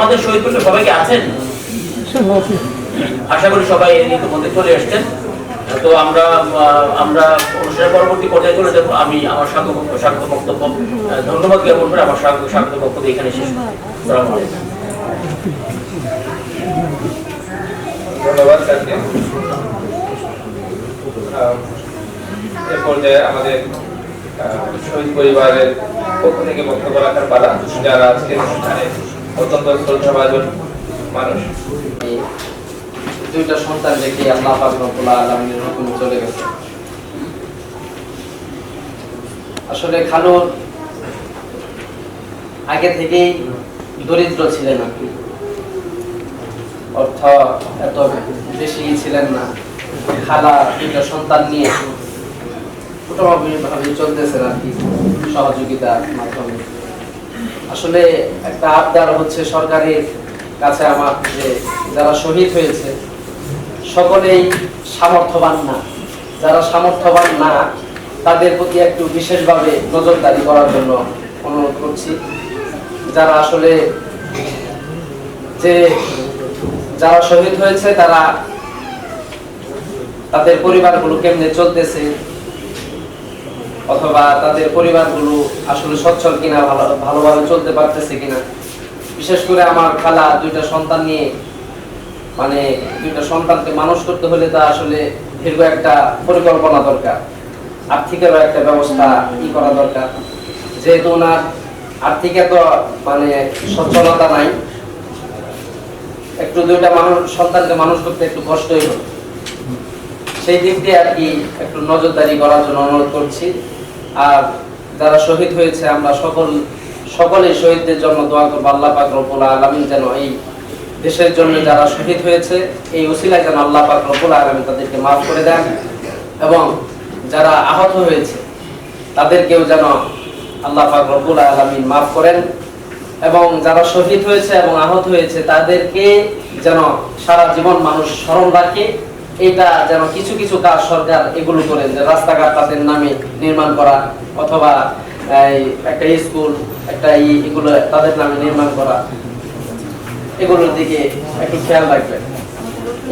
আমাদের শহীদ পরিবার সবাই কি আছেন? আশা করি সবাই এর ইতিমধ্যে চলে আসছেন। তো আমরা আমরা অনুষ্ঠানের পরবর্তী পর্যায়ে চলে যাব। আমি আমার স্বাগত স্বাগত বক্তব্য, ধন্যবাদ জ্ঞাপন করে আমার স্বাগত স্বাগত বক্তব্য এখানে শেষ ধন্যবাদ এ পর্যায়ে আমাদের শহীদ পরিবারের পক্ষ থেকে বক্তব্য রাখার পালা। যারা আজকের অনুষ্ঠানে অত্যন্ত মানুষ। দুইটা সন্তান আল্লাহ চলে গেছে। আসলে আগে থেকেই দরিদ্র ছিলেন কি অর্থ এত বেশি ছিলেন না। খালা, দুইটা সন্তান নিয়ে ভাবে চলতেছেন আর কি। সহযোগিতার মাধ্যমে। আসলে একটা আবদার হচ্ছে সরকারের কাছে আমার যে যারা শহীদ হয়েছে, সকলেই সামর্থ্যবান না। যারা সামর্থ্যবান না, তাদের প্রতি একটু বিশেষভাবে নজরদারি করার জন্য অনুরোধ করছি। যারা আসলে যে যারা শহীদ হয়েছে, তারা তাদের পরিবারগুলো কেমনে চলতেছে অথবা তাদের পরিবারগুলো আসলে সচ্ছল কিনা, ভালো, ভালোভাবে চলতে পারতেছে কিনা। বিশেষ করে আমার খালা দুইটা সন্তান নিয়ে মানে দুইটা সন্তানকে মানুষ করতে হলে তা আসলে দীর্ঘ একটা পরিকল্পনা দরকার। আর্থিকেরও একটা ব্যবস্থা ই করা দরকার। যেহেতু ওনার আর্থিক এত মানে সচ্ছলতা নাই, একটু দুইটা মানুষ, সন্তানকে মানুষ করতে একটু কষ্টই হবে সেই দিক দিয়ে আর কি একটু নজরদারি করার জন্য অনুরোধ করছি। আর যারা শহীদ হয়েছে, আমরা সকল, সকলেই শহীদদের জন্য দোয়া করব, আল্লাহ পাক রব্বুল আলামিন যেন এই দেশের জন্য যারা শহীদ হয়েছে, এই ওসিলায় যেন আল্লাহ পাক রব্বুল আলামিন তাদেরকে মাফ করে দেন এবং যারা আহত হয়েছে, তাদেরকেও যেন আল্লাহ পাক রব্বুল আলামিন মাফ করেন এবং যারা শহীদ হয়েছে এবং আহত হয়েছে, তাদেরকে যেন সারা জীবন মানুষ স্মরণ রাখে। এটা যেন কিছু কিছু কাজ সরকার এগুলো করেন, যে রাস্তাঘাট তাদের নামে নির্মাণ করা অথবা একটা স্কুল, একটা এগুলো তাদের নামে নির্মাণ করা। এগুলোর দিকে একটু খেয়াল রাখবেন।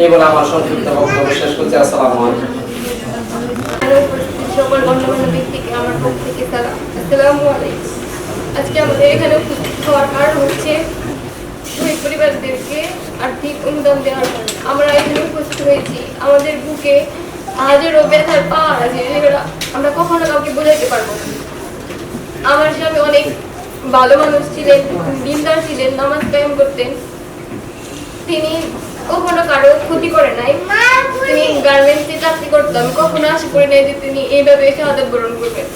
এই বলে আমার সংক্ষিপ্ত বক্তব্য শেষ করছি। আসসালামু আলাইকুম। আজকে আমাদের এখানে উপস্থিত হওয়ার কারণ হচ্ছে পরিবারদেরকে আর্থিক অনুদান দেওয়ার আমরা এখানে উপস্থিত হয়েছি। আমাদের বুকে হাজারো ব্যথার পাহাড় আছে আমরা কখনো কাউকে বোঝাইতে পারব আমার স্বামী অনেক ভালো মানুষ ছিলেন, দিনদার ছিলেন, নামাজ কায়েম করতেন। তিনি কখনো কারও ক্ষতি করে নাই। তিনি গার্মেন্টসে চাকরি করতাম, কখনো আশা করে নাই যে তিনি এইভাবে শাহাদত বরণ করবেন।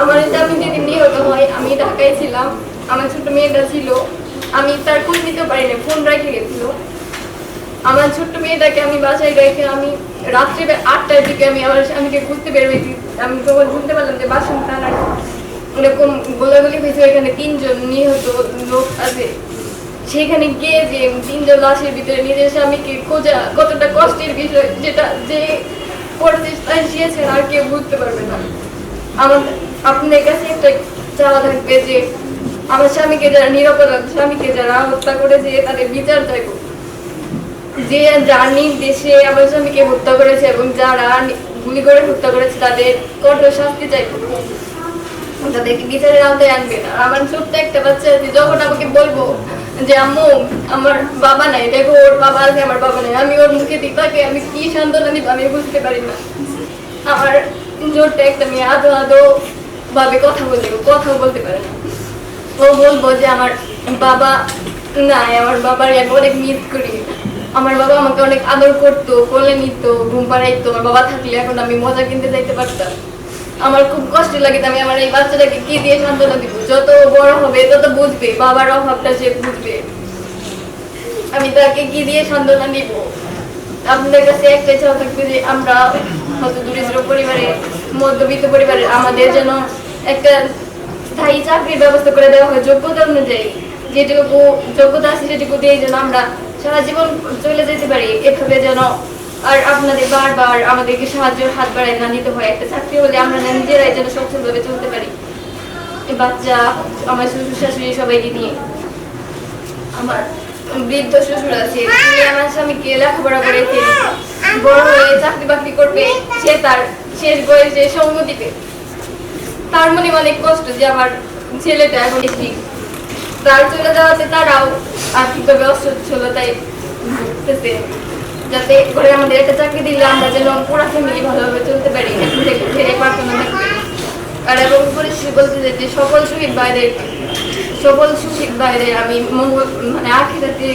আমার স্বামী যেদিন নিহত হয়, আমি ঢাকায় ছিলাম। আমার ছোট মেয়েটা ছিল। আমি তার খোঁজ নিতে পারি না ফোন রেখে গেছিল। আমার ছোট্ট মেয়েটাকে আমি বাসায় রেখে আমি রাত্রে আটটার দিকে আমি আমার স্বামীকে খুঁজতে বের হয়েছি। আমি তখন শুনতে পারলাম যে বাসন থানার এরকম গোলাগুলি হয়েছে, এখানে তিনজন নিহত লোক আছে। সেখানে গিয়ে যে তিনজন লাশের ভিতরে নিজের স্বামীকে খোঁজা কতটা কষ্টের বিষয়, যেটা যে পরিচয় দিয়েছেন আর কেউ বুঝতে পারবে না। আমার, আপনার কাছে একটা চাওয়া থাকবে যে আমার স্বামীকে যারা নিরাপরাধ স্বামীকে যারা হত্যা করেছে, তাদের বিচার চাইব যে যার দেশে আমার স্বামীকে হত্যা করেছে এবং যারা গুলি করে হত্যা করেছে, তাদের কঠোর শাস্তি চাইব তাদেরকে বিচারের আওতায় আনবে। না আমার ছোট্ট একটা বাচ্চা আছে, যখন আমাকে বলব যে, আম্মু, আমার বাবা নাই, দেখো, ওর বাবা আছে, আমার বাবা নাই। আমি ওর মুখে দিই, তাকে আমি কি সান্ত্বনা দিব, আমি বুঝতে পারি না। আমার ছোট্ট একটা মেয়ে আদো আদো ভাবে কথা বলতে কথাও বলতে পারে না। ও বলব যে আমার বাবা নাই, আমার বাবার আমি অনেক মিস করি। আমার বাবা আমাকে অনেক আদর করতো, কোলে নিত, ঘুম পাড়াইতো, আমার বাবা থাকলে এখন আমি মজা কিনতে যাইতে পারতাম। আমার খুব কষ্ট লাগে আমি আমার এই বাচ্চাটাকে কি দিয়ে সান্ত্বনা দিব? যত বড় হবে, তত বুঝবে, বাবার অভাবটা সে বুঝবে। আমি তাকে কি দিয়ে সান্ত্বনা নিব আপনাদের কাছে একটাই চাওয়া থাকবে যে আমরা হয়তো দরিদ্র পরিবারে, মধ্যবিত্ত পরিবারের আমাদের যেন একটা স্থায়ী চাকরির ব্যবস্থা করে দেওয়া হয় যোগ্যতা অনুযায়ী। যেটুকু যোগ্যতা আছে সেটুকু দিয়ে যেন আমরা সারা জীবন চলে যেতে পারি। এভাবে যেন আর আপনাদের বারবার আমাদেরকে সাহায্যের হাত বাড়ায় না নিতে হয়। একটা চাকরি হলে আমরা নিজেরাই যেন সচ্ছলভাবে চলতে পারি। বাচ্চা, আমার শ্বশুর শাশুড়ি সবাইকে নিয়ে। আমার বৃদ্ধ শ্বশুর আছে। আমার স্বামীকে লেখাপড়া করেছে বড় হয়ে চাকরি বাকরি করবে। সে তার শেষ বয়সে সঙ্গ দিবে। তার মনে অনেক কষ্ট যে আমার ছেলেটা এখন ঠিক তার চলে যাওয়াতে তারাও আর্থিকভাবে অসচ্ছলতায় ভুগতেছে। যাতে করে আমাদের একটা চাকরি দিলে আমরা যেন পুরো ফ্যামিলি ভালোভাবে চলতে পারি আর এবং পরিস্থিতি বলতে যে সকল শহীদ বাইরের সকল শহীদ বাইরে আমি মঙ্গল মানে আখিরাতে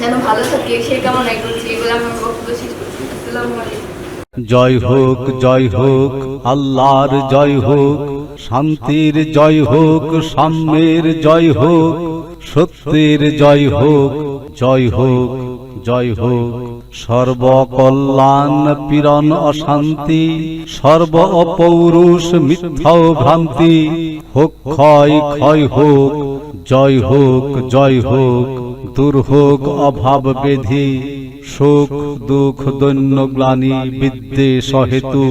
যেন ভালো থাকে সেই কামনাই করছি। এগুলো আমার বক্তব্য শেষ করছি। আসসালামু আলাইকুম। জয় হোক জয় হোক, আল্লাহর জয় হোক, শান্তির জয় হোক, সাম্যের জয় হোক, সত্যের জয় হোক জয় হোক জয় হোক। সর্বকল্যাণ, পীড়ন, অশান্তি, সর্ব অপৌরুষ মিথ্যাও ভ্রান্তি, হোক, ক্ষয় ক্ষয় হোক, জয় হোক জয় হোক, দূর অভাব, বেধি। শোক দুঃখ, দৈন্য, গ্লানি বিদ্বেষ হেতু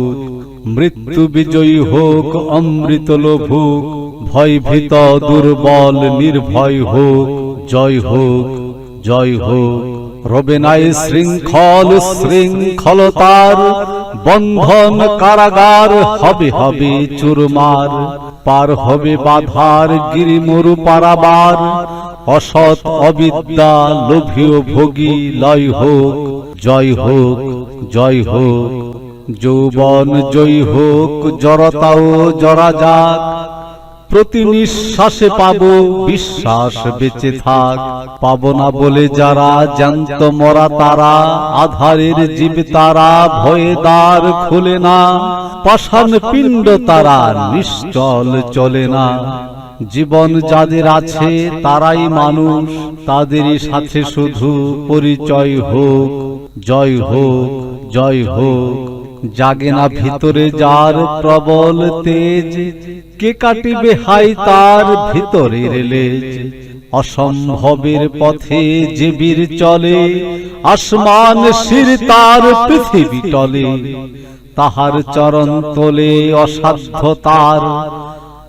মৃত্যু বিজয়ী হোক, অমৃত লোভুক ভয় ভীত, দুর্বল, নির্ভয় হোক, জয় হোক জয় হোক। রবে নাই শৃঙ্খল, শৃঙ্খলতার বন্ধন কারাগার, হবে হবে চুরমার, পার হবে বাধার গিরিমরু পারাবার। অসৎ, অবিদ্যা, লোভীয়, ভোগী, লয় হোক, জয় হোক জয় হোক। যৌবন জয় হোক, জড়তাও জরা যাক। প্রতি নিঃশ্বাসে পাব, বিশ্বাস বেঁচে থাক। পাব না বলে যারা জ্যান্ত মরা, তারা আধারের জীব, তারা ভয়ে দ্বার খুলে না। পাষাণ পিণ্ড, তারা নিশ্চল চলে না। জীবন যাদের আছে তারাই মানুষ, তাদেরই সাথে শুধু পরিচয় হোক, জয় হোক জয় হোক। জাগে না ভিতরে যার প্রবল তেজ, কে কাটিবে হাই তার ভিতরের লেজ। অসম্ভবের পথে যে বীর চলে, আসমান শির তার পৃথিবী টলে। তাহার চরণ তোলে অসাধ্য তার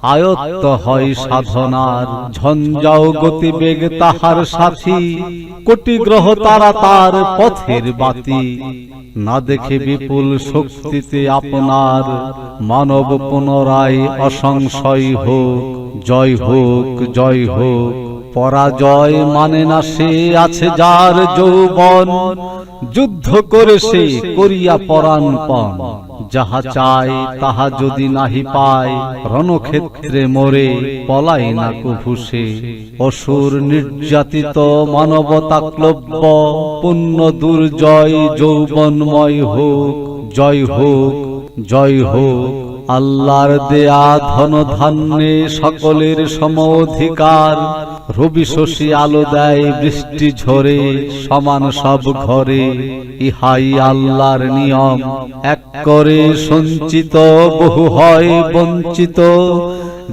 আয়ত্ত হয় সাধনার। ঝঞ্ঝাও গতিবেগ তাহার সাথী। কোটি গ্রহ তারা তার পথের বাতি। না দেখে বিপুল শক্তিতে আপনার মানব পুনরায় অসংশয় হোক। জয় হোক জয় হোক। পরাজয় মানে না সে আছে যার যৌবন। যুদ্ধ করে সে করিয়া পরাণ পরাণপণ যাহা চায়, তাহা যদি নাহি পায়, রণক্ষেত্রে মরে পলাই না কুভুষে অসুর নির্যাতিত মানবতা ক্লব্য পুণ্য দুর্জয়, যৌবনময় হোক, জয় হোক জয় হোক। আল্লাহর দেয়া ধন ধান্যে সকলের সম অধিকার রবি শশী আলো দেয়, বৃষ্টি ঝরে, সমান সব ঘরে। ইহাই আল্লাহর নিয়ম। এক করে সঞ্চিত বহু হয় বঞ্চিত।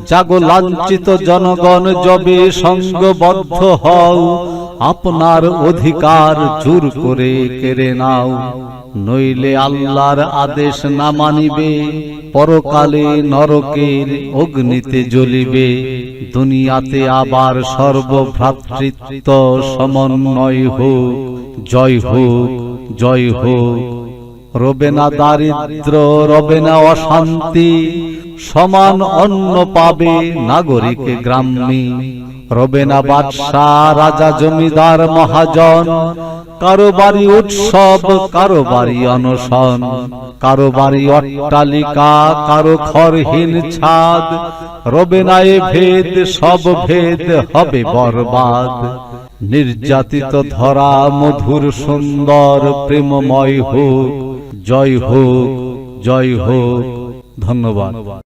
জাগো লাঞ্ছিত জনগণ যবে সঙ্গবদ্ধ হও। আপনার অধিকার জোর করে কেড়ে নাও। নইলে আল্লাহর আদেশ না মানিবে, পরকালে নরকের অগ্নিতে জ্বলিবে। দুনিয়াতে আবার সর্বভ্রাতৃত্ব সমন্বয় হোক, জয় হোক জয় হোক। রবে না দারিদ্র, রবে না অশান্তি, সমান অন্ন পাবে নাগরিক গ্রাম্যে রবে না বাদশাহ রাজা জমিদার মহাজন কারও বাড়ি উৎসব কারও বাড়ি অনশন কারও বাড়ি অট্টালিকা কারও খরহীন ছাদ রবে না এ ভেদ সব ভেদ হবে বরবাদ। নির্যাতিত ধরা মধুর সুন্দর প্রেমময় হোক। জয় হোক জয় হোক। ধন্যবাদ।